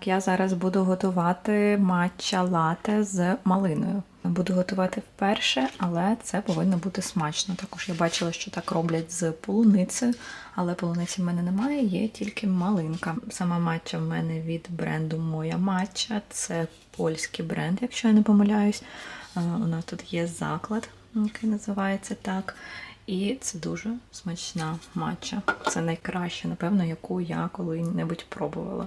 так, я зараз буду готувати матча лате з малиною. Буду готувати вперше, але це повинно бути смачно. Також я бачила, що так роблять з полуницею, але полуниці в мене немає, є тільки малинка. Сама матча в мене від бренду Моя матча. Це польський бренд, якщо я не помиляюсь. Е, У нас тут є заклад, який називається так. І це дуже смачна матча. Це найкраща, напевно, яку я коли-небудь пробувала.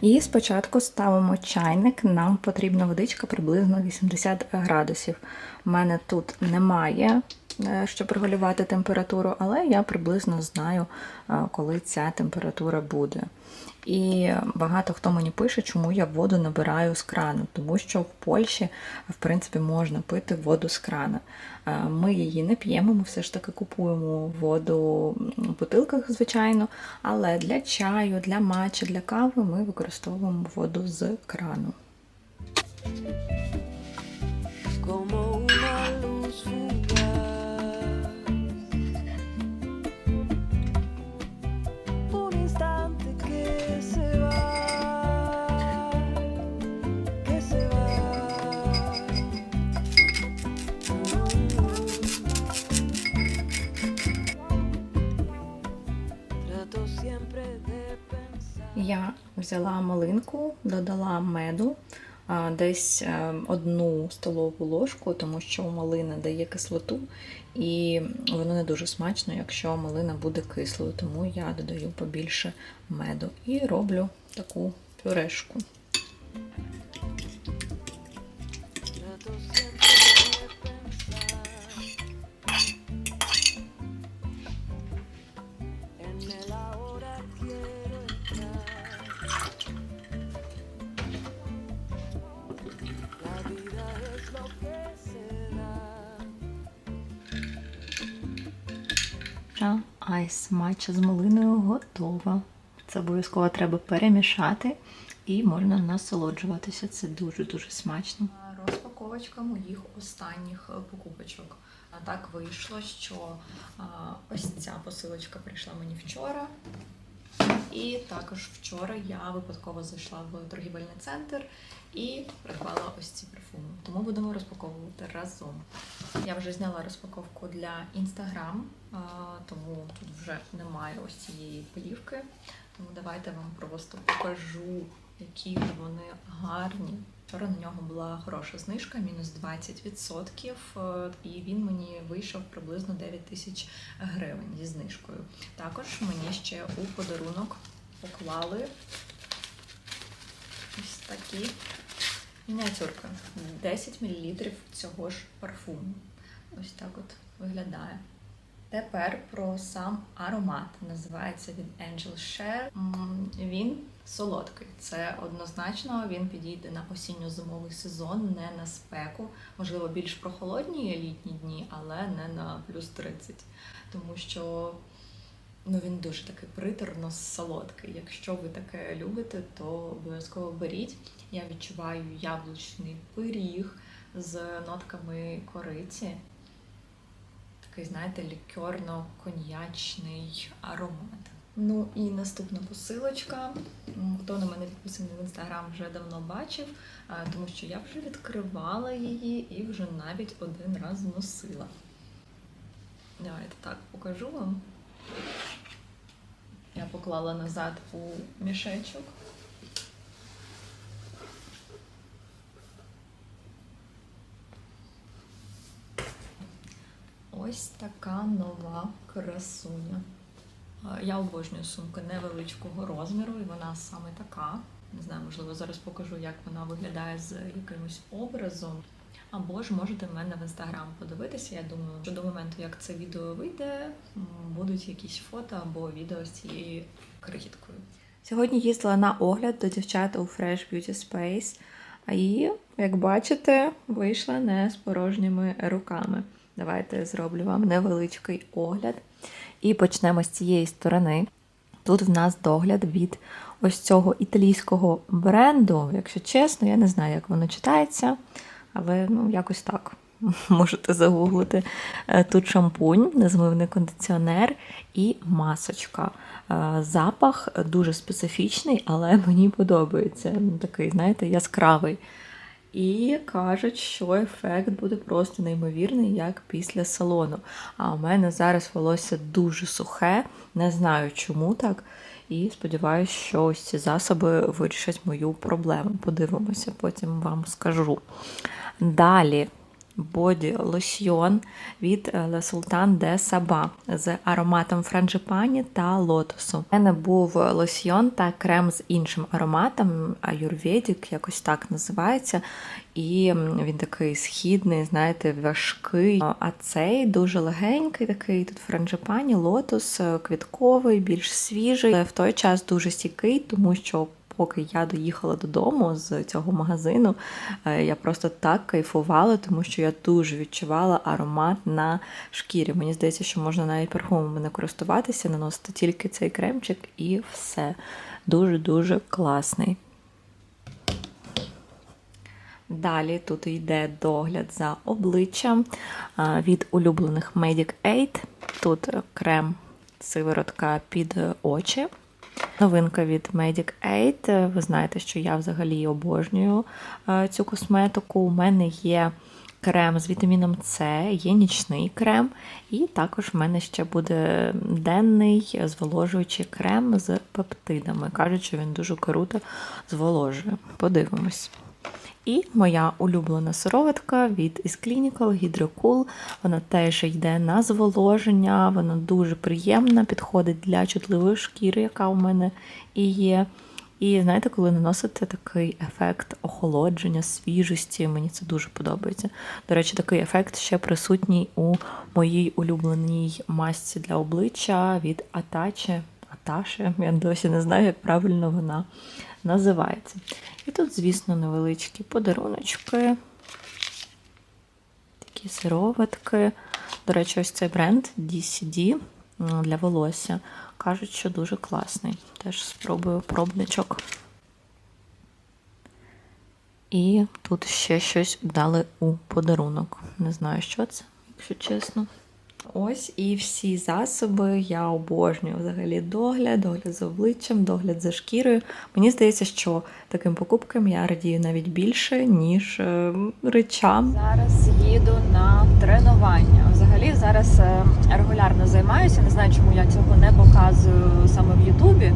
І спочатку ставимо чайник. Нам потрібна водичка приблизно 80 градусів. У мене тут немає, щоб регулювати температуру, але я приблизно знаю, е, коли ця температура буде. І багато хто мені пише, чому я воду набираю з крану, тому що в Польщі, в принципі, можна пити воду з крана. Е, Ми її не п'ємо, ми все ж таки купуємо воду в бутилках, звичайно, але для чаю, для матча, для кави ми використовуємо воду з крану. Взяла малинку, додала меду, десь е, одну столову ложку, тому що малина дає кислоту, і воно не дуже смачно, якщо малина буде кислою, тому я додаю побільше меду і роблю таку пюрешку. Айс матча з малиною готова. Це обов'язково треба перемішати і можна насолоджуватися. Це дуже-дуже смачно. Розпаковочка моїх останніх е, покупочок. Так вийшло, що ось ця посилочка прийшла мені вчора. І також вчора я випадково зайшла в торгівельний центр і придбала ось ці парфуми. Тому будемо розпаковувати разом. Я вже зняла розпаковку для а, тому тут вже немає ось цієї плівки. Тому давайте вам просто покажу, які вони гарні. Вчора на нього була хороша знижка, мінус 20%, е, і він мені вийшов приблизно 9 тисяч гривень зі знижкою. Також мені ще у подарунок поклали ось такі мініатюрки. 10 мл цього ж парфуму. Ось так от виглядає. Тепер про сам аромат. Називається він Angel Share. Він солодкий. Це однозначно він підійде на осінньо-зимовий сезон, не на спеку. Можливо, більш прохолодні літні дні, але не на плюс 30. Тому що ну, він дуже такий приторно солодкий. Якщо ви таке любите, то обов'язково беріть. Я відчуваю яблучний пиріг з нотками кориці такий, знаєте, лікерно-коньячний аромат. Ну і наступна посилочка. Хто на мене підписаний в інстаграм вже давно бачив, тому що я вже відкривала її і вже навіть один раз носила. Давайте так покажу вам. Я поклала назад у мішечок. Ось така нова красуня. Е, Я обожнюю сумки невеличкого розміру, і вона саме така. Не знаю, можливо, зараз покажу, як вона виглядає з якимось образом. Або ж можете в мене в інстаграм подивитися. Я думаю, що до моменту, як це відео вийде, будуть якісь фото або відео з цією крихіткою. Сьогодні їздила на огляд до дівчат у Fresh Beauty Space. І, як бачите, вийшла не з порожніми руками. Давайте зроблю вам невеличкий огляд. І почнемо з цієї сторони. Тут в нас догляд від ось цього італійського бренду. Якщо чесно, я не знаю, як воно читається. Але ну, якось так. Можете загуглити. Е, Тут шампунь, незмивний кондиціонер і масочка. Е, Запах дуже специфічний, але мені подобається. Такий, знаєте, яскравий. І кажуть, що ефект буде просто неймовірний, як після салону. А у мене зараз волосся дуже сухе, не знаю чому так. І сподіваюся, що ось ці засоби вирішать мою проблему. Подивимося, потім вам скажу. Далі боді лосьйон від е, Le Sultan de Saba з ароматом франджипані та лотосу. У мене був лосьйон та крем з іншим ароматом, аюрведік, якось так називається. І він такий східний, знаєте, важкий. А цей дуже легенький, такий тут франджипані, лотос, е, квітковий, більш свіжий. В той час дуже стійкий, тому що поки я доїхала додому з цього магазину, е, я просто так кайфувала, тому що я дуже відчувала аромат на шкірі. Мені здається, що можна навіть парфумами не користуватися, наносити тільки цей кремчик і все. Дуже-дуже класний. Далі тут йде догляд за обличчям від улюблених Medic 8. Тут е, крем сиворотка під очі. Новинка від Medic Aid. Ви знаєте, що я взагалі обожнюю е, цю косметику. У мене є крем з вітаміном С, є нічний крем, і також в мене ще буде денний зволожуючий крем з пептидами. Кажуть, що він дуже круто зволожує. Подивимось. І моя улюблена сироватка від Is Clinical Hydrocool. Вона теж йде на зволоження, вона дуже приємна, підходить для чутливої шкіри, яка у мене і є. І знаєте, коли наносите такий ефект охолодження, свіжості, мені це дуже подобається. До речі, такий ефект ще присутній у моїй улюбленій масці для обличчя від Атаче. Аташе, я досі не знаю, як правильно вона називається. І тут, звісно, невеличкі подаруночки, такі сироватки. До речі, ось цей бренд DCD для волосся. Кажуть, що дуже класний. Теж спробую пробничок. І тут ще щось дали у подарунок. Не знаю, що це, якщо чесно. Ось і всі засоби я обожнюю взагалі догляд, догляд за обличчям, догляд за шкірою. Мені здається, що таким покупкам я радію навіть більше, ніж е, речам. Зараз їду на тренування. Взагалі зараз е, регулярно займаюся. Не знаю, чому я цього не показую саме в Ютубі.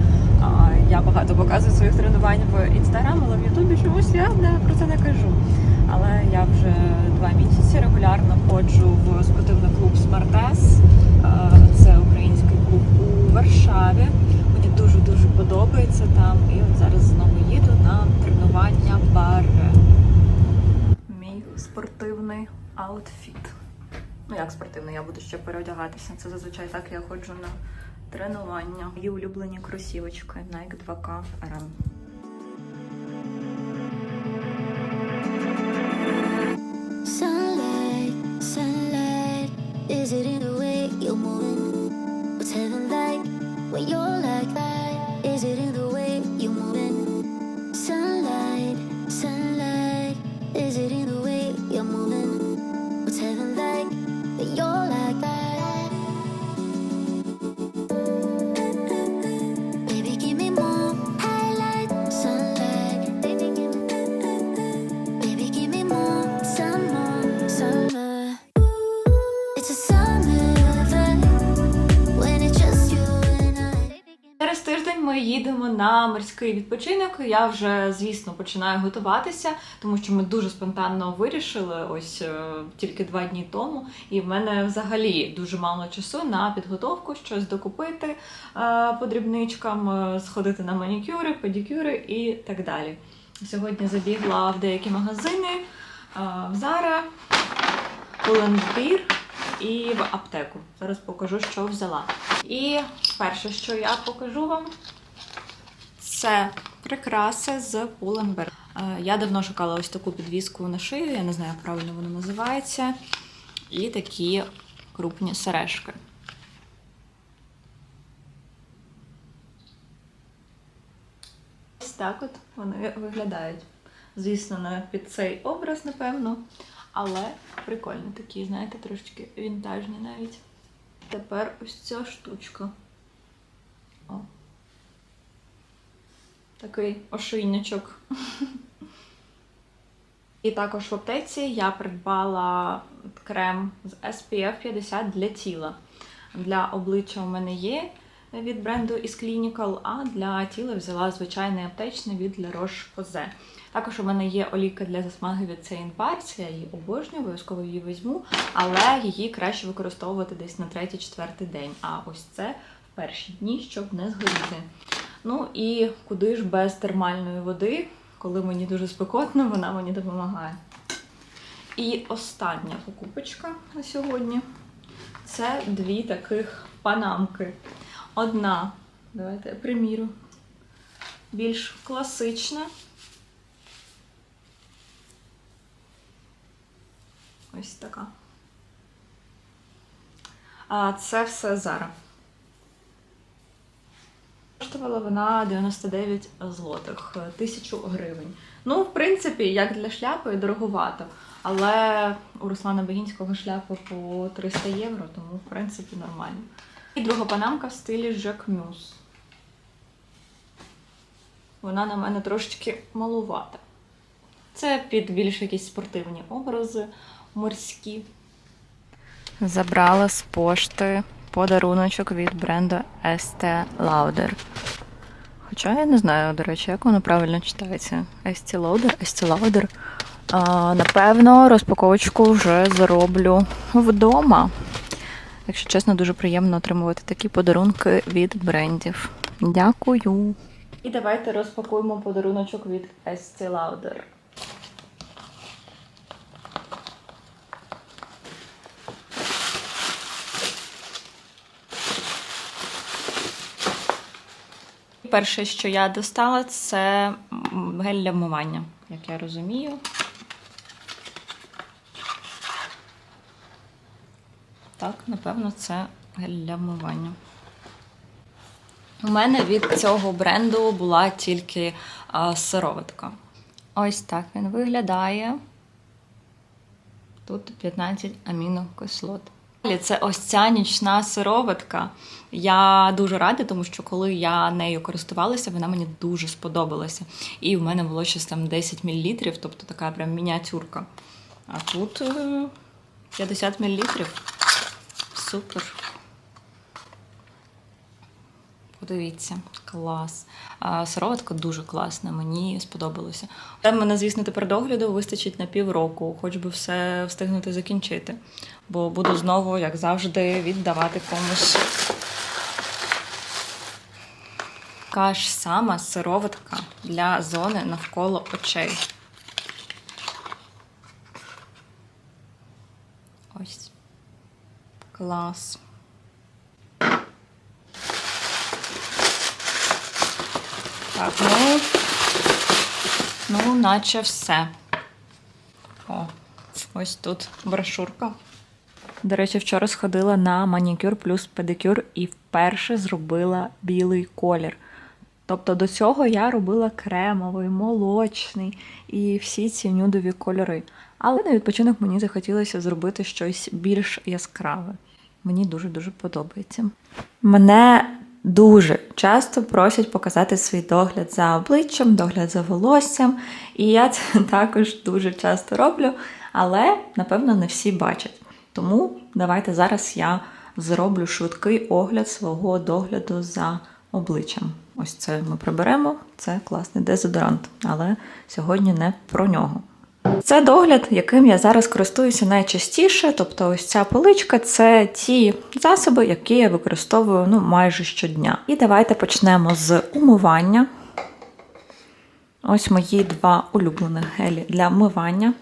Я багато показую своїх тренувань в інстаграм, але в Ютубі чомусь я не про це не кажу. Але я вже два місяці регулярно ходжу в спортивний клуб Смартес. Е, Це український клуб у Варшаві. Мені дуже дуже подобається там. І от зараз знову їду на тренування баре. Мій спортивний аутфіт. Ну як спортивний, я буду ще переодягатися. Це зазвичай так я ходжу на тренування. Мої улюблені кросівочки Nike 2K Run. Через тиждень ми їдемо на морський відпочинок. Я вже, звісно, починаю готуватися, тому що ми дуже спонтанно вирішили ось е, тільки два дні тому. І в мене взагалі дуже мало часу на підготовку, щось докупити е, по дрібничкам, е, сходити на манікюри, педикюри і так далі. Сьогодні забігла в деякі магазини, в Zara, Pull&Bear і в аптеку. Зараз покажу, що взяла. І перше, що я покажу вам, це прикраси з Pull&Bear. Е, Я давно шукала ось таку підвіску на шию, я не знаю, як правильно вона називається. І такі крупні сережки. Ось так от вони виглядають. Звісно, не під цей образ, напевно. Але прикольні такі, знаєте, трошечки вінтажні навіть. Тепер ось ця штучка. О. Такий ошийничок. І також в аптеці я придбала крем з SPF 50 для тіла. Для обличчя у мене є від бренду Is Clinical, а для тіла взяла звичайний аптечний від La Roche-Posay. Також у мене є олійка для засмаги від Saint Barts, я її обожнюю, обов'язково її візьму, але її краще використовувати десь на третій-четвертий день. А ось це в перші дні, щоб не згоріти. Ну і куди ж без термальної води, коли мені дуже спекотно, вона мені допомагає. І остання покупочка на сьогодні це дві таких панамки. Одна, давайте я примірю, більш класична. Ось така. А це все Зара. Коштувала вона 99 злотих, тисячу гривень. Ну, в принципі, як для шляпи, дороговато. Але у Руслана Багінського шляпа по 300 євро, тому в принципі нормально. І друга панамка в стилі Жак Мюс. Вона на мене трошечки малувата. Це під більш якісь спортивні образи морські. Забрала з пошти подаруночок від бренду Estee Lauder. Хоча я не знаю, до речі, як воно правильно читається. Estee Lauder, Estee Lauder. А, напевно, розпаковочку вже зароблю вдома. Якщо чесно, дуже приємно отримувати такі подарунки від брендів. Дякую. І давайте розпакуємо подаруночок від Estee Lauder. Перше, що я достала, це гель для вмивання, як я розумію. Так, напевно, це гель для вмивання. У мене від цього бренду була тільки а, сироватка. Ось так він виглядає. Тут 15 амінокислот. Це ось ця нічна сироватка. Я дуже рада, тому що коли я нею користувалася, вона мені дуже сподобалася. І в мене було щось там 10 мл, тобто така прям мініатюрка. А тут е, 50 мл. Супер. Подивіться, клас. Сироватка дуже класна, мені сподобалося. Та мене, звісно, тепер догляду вистачить на півроку, хоч би все встигнути закінчити. Бо буду знову, як завжди, віддавати комусь. Така ж сама сироватка для зони навколо очей. Ось. Клас. Так, ну, ну, наче все. О, ось тут брошурка. До речі, вчора сходила на манікюр плюс педикюр і вперше зробила білий колір. Тобто до цього я робила кремовий, молочний і всі ці нюдові кольори. Але на відпочинок мені захотілося зробити щось більш яскраве. Мені дуже-дуже подобається. Мене дуже часто просять показати свій догляд за обличчям, догляд за волоссям. І я це також дуже часто роблю, але напевно не всі бачать. Тому давайте зараз я зроблю швидкий огляд свого догляду за обличчям. Ось це ми приберемо. Це класний дезодорант, але сьогодні не про нього. Це догляд, яким я зараз користуюся найчастіше. Тобто, ось ця поличка це ті засоби, які я використовую ну, майже щодня. І давайте почнемо з умивання. Ось мої два улюблених гелі для вмивання.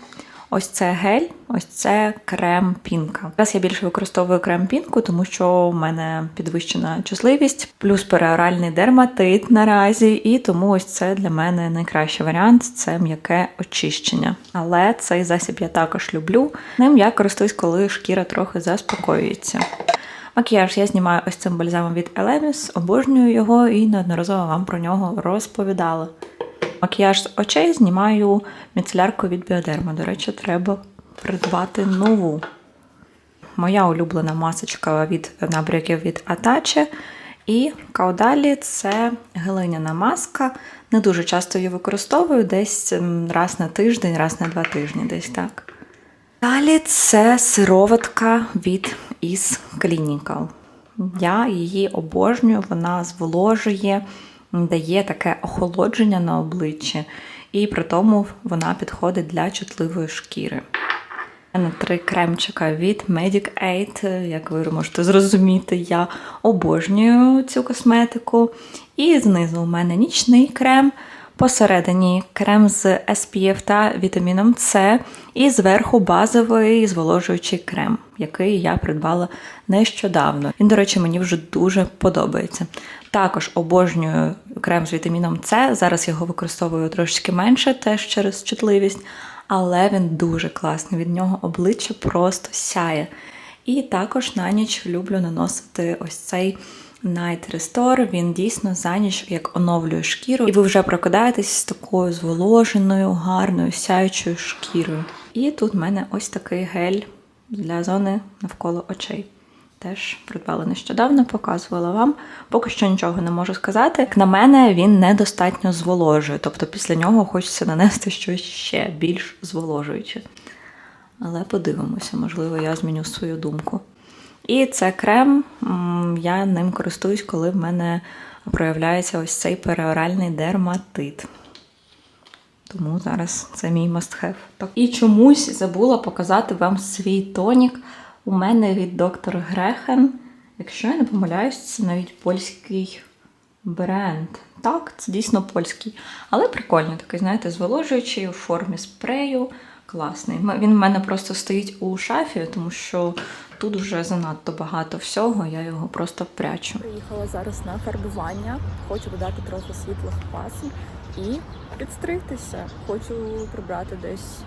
Ось це гель, ось це крем пінка. Зараз я більше використовую крем пінку, тому що в мене підвищена чутливість, плюс переоральний дерматит наразі, і тому ось це для мене найкращий варіант це м'яке очищення. Але цей засіб я також люблю. Ним я користуюсь, коли шкіра трохи заспокоюється. Макіяж я знімаю ось цим бальзамом від Elemis, обожнюю його і неодноразово вам про нього розповідала. Макіяж з очей знімаю міцелярку від біодерма. До речі, треба придбати нову. Моя улюблена масочка від набряків від Атаче. І каудалі це глиняна маска. Не дуже часто її використовую, десь раз на тиждень, раз на два тижні, десь так. Далі це сироватка від Is Clinical. Я її обожнюю, вона зволожує, дає таке охолодження на обличчі, і при тому вона підходить для чутливої шкіри. Мене три кремчика від Medic Aid. Як ви можете зрозуміти, я обожнюю цю косметику. І знизу у мене нічний крем. Посередині крем з SPF та вітаміном С, і зверху базовий зволожуючий крем, який я придбала нещодавно. Він, до речі, мені вже дуже подобається. Також обожнюю крем з вітаміном С. Зараз його використовую трошечки менше, теж через чутливість, але він дуже класний. Від нього обличчя просто сяє. І також на ніч люблю наносити ось цей Night Restore. Він дійсно за ніч як оновлює шкіру, і ви вже прокидаєтесь з такою зволоженою, гарною, сяючою шкірою. І тут в мене ось такий гель для зони навколо очей. Теж придбала нещодавно, показувала вам. Поки що нічого не можу сказати. Як на мене, він недостатньо зволожує, тобто після нього хочеться нанести щось ще більш зволожуюче. Але подивимося, можливо, я зміню свою думку. І це крем, я ним користуюсь, коли в мене проявляється ось цей переоральний дерматит. Тому зараз це мій must-have. І чомусь забула показати вам свій тонік. У мене від доктор Грехен. Якщо я не помиляюсь, це навіть польський бренд. Так, це дійсно польський. Але прикольний такий, знаєте, зволожуючий у формі спрею. Класний. Він в мене просто стоїть у шафі, тому що тут вже занадто багато всього, я його просто прячу. Приїхала зараз на фарбування, хочу додати трохи світлих пасм і підстригтися. Хочу прибрати десь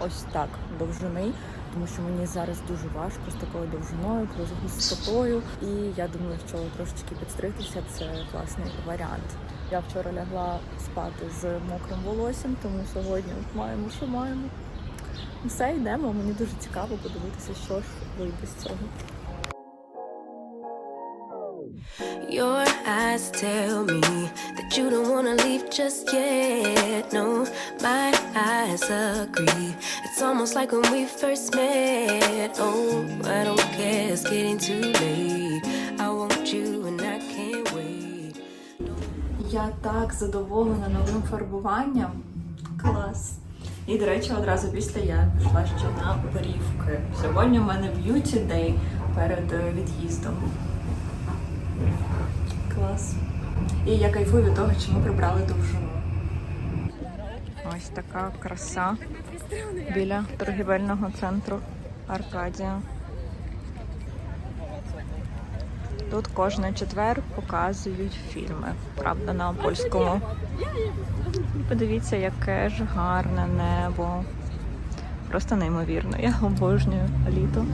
ось так довжини, тому що мені зараз дуже важко з такою довжиною, плюс густотою. І я думаю, що трошечки підстригтися це класний варіант. Я вчора лягла спати з мокрим волоссям, тому сьогодні маємо, що маємо. Все, йдемо. Мені дуже цікаво подивитися, що ж вийде з цього. Your eyes tell me that you don't wanna leave just yet. No, my eyes agree. It's almost like when we first met. Oh, I don't care, it's getting too late. I want you and I can't wait. Я так задоволена новим фарбуванням. Клас. І, до речі, одразу після я пішла ще на брівки. Сьогодні в мене б'юті дей перед е, від'їздом. Клас. І я кайфую від того, що ми прибрали довжину. Ось така краса біля торгівельного центру Аркадія. Тут кожен четвер показують фільми, правда, на польському. Подивіться, яке ж гарне небо. Просто неймовірно. Я обожнюю літо.